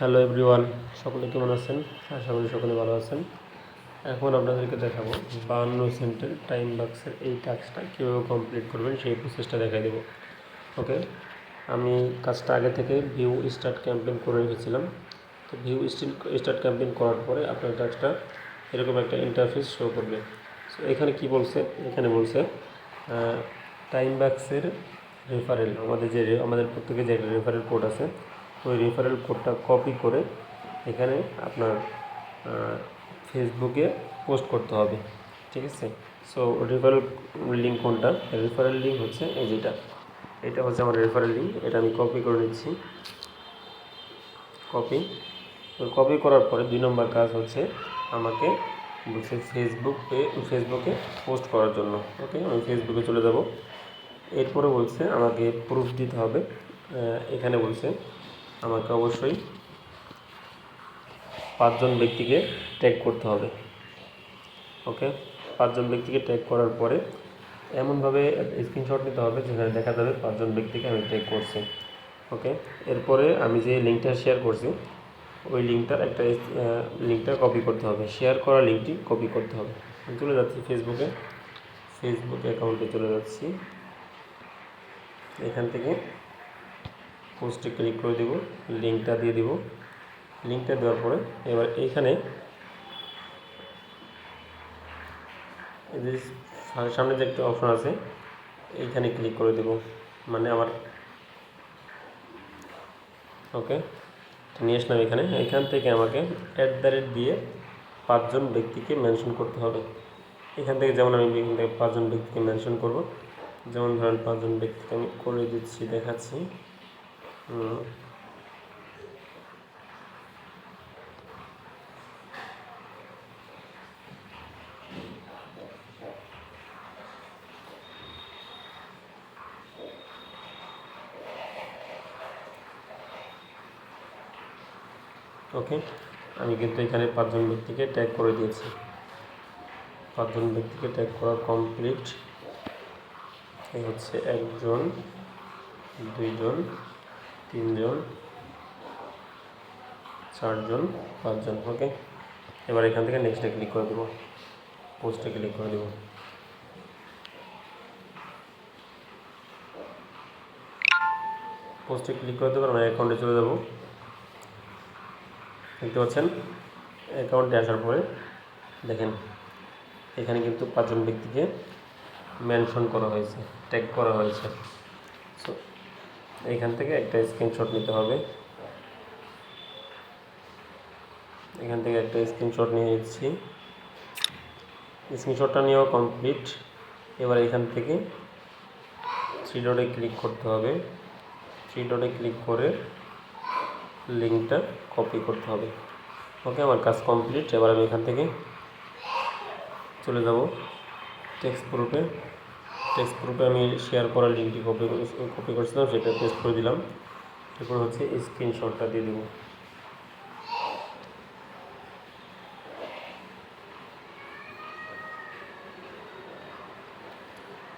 Hello everyone, সকলে কেমন আছেন? আশা করি সকলে ভালো আছেন। এখন আপনাদেরকে দেখাবো বাহান্ন সেন্টের টাইম বাক্সের এই টাস্কটা কীভাবে কমপ্লিট করবেন সেই প্রসেসটা দেখাই দেবো। ওকে? আমি কাজটা আগে থেকে ভিউ স্টার্ট ক্যাম্পেইন করে রেখেছিলাম। তো ভিউ স্টিল স্টার্ট ক্যাম্পেইন করার পরে আপনার টাস্কটা এরকম একটা ইন্টারফেস শো করবে। সো এখানে কি বলছে? এখানে বলছে টাইম বাক্সের রেফারেল আমাদের যে, আমাদের প্রত্যেকে যে একটা রেফারেল কোড আছে ওই রেফারেল কোডটা কপি করে এখানে আপনার ফেসবুকে পোস্ট করতে হবে, ঠিক আছে? সো রেফারেল লিঙ্ক কোনটা? রেফারেল লিঙ্ক হচ্ছে এই যেটা। এটা হচ্ছে আমার রেফারেল লিঙ্ক এটা আমি কপি করে নিচ্ছি। কপি কপি করার পরে দুই নম্বর কাজ হচ্ছে আমাকে বলছে ফেসবুক ফেসবুকে পোস্ট করার জন্য ওকে আমি ফেসবুকে চলে যাব। এরপরে বলছে আমাকে প্রুফ দিতে হবে। এখানে বলছে আমাকে অবশ্যই পাঁচজন ব্যক্তিকে ট্যাগ করতে হবে। ওকে পাঁচজন ব্যক্তিকে ট্যাগ করার পরে এমনভাবে স্ক্রিনশট নিতে হবে যেখানে দেখা যাবে পাঁচজন ব্যক্তিকে আমি ট্যাগ করছি। ওকে এরপরে আমি যে লিঙ্কটা শেয়ার করছি, ওই লিঙ্কটার একটা লিঙ্কটা কপি করতে হবে। শেয়ার করা লিঙ্কটি কপি করতে হবে। চলে যাচ্ছি ফেসবুকে ফেসবুক অ্যাকাউন্টে চলে যাচ্ছি। এখান থেকে পোস্টে ক্লিক করে দেব লিঙ্কটা দিয়ে দিব। লিঙ্কটা দেওয়ার পরে এবার এইখানে সামনে যে একটা অপশন আছে, এইখানে ক্লিক করে দেব। মানে আমার ওকে নিয়ে আসলাম এখানে। এখান থেকে আমাকে অ্যাট দ্য রেট দিয়ে পাঁচজন ব্যক্তিকে মেনশন করতে হবে। এখান থেকে যেমন আমি এখান থেকে পাঁচজন ব্যক্তিকে মেনশন করব, যেমন ধরেন পাঁচজন ব্যক্তিকে আমি করে দিচ্ছি, দেখাচ্ছি। ওকে, আমি কিন্তু এখানে পাঁচজন ব্যক্তিকে ট্যাগ করে দিয়েছি। পাঁচজন ব্যক্তিকে ট্যাগ করা কমপ্লিট এই হচ্ছে একজন, দুইজন তিনজন, চারজন, পাঁচজন ওকে এবার এখান থেকে নেক্সটে ক্লিক করে দেবো। পোস্টে ক্লিক করে দেবো। পোস্টে ক্লিক করে দেবো আমার অ্যাকাউন্টে চলে যাব। দেখতে পাচ্ছেন? অ্যাকাউন্টে আসার পরে দেখেন, এখানে কিন্তু পাঁচজন ব্যক্তিকে মেনশন করা হয়েছে ট্যাগ করা হয়েছে। এখান থেকে একটা স্ক্রিনশট নিতে হবে। এখান থেকে একটা স্ক্রিনশট নিয়ে নিচ্ছি। স্ক্রিনশটটা নেওয়া কমপ্লিট এবার এখান থেকে থ্রি ডটে ক্লিক করতে হবে। থ্রি ডটে ক্লিক করে লিঙ্কটা কপি করতে হবে। ওকে আমার কাজ কমপ্লিট এবার আমি এখান থেকে চলে যাব। টেক্সট প্রুফে টেক্সট গ্রুপে আমি শেয়ার করার লিঙ্কটি কপি কপি করেছিলাম, সেটা টেস্ট করে দিলাম। এরপর হচ্ছে স্ক্রিনশটটা দিয়ে দেবো।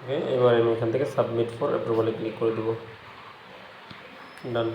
ওকে এবার আমি এখান থেকে সাবমিট ফর অ্যাপ্রুভালে ক্লিক করে দেবো। ডান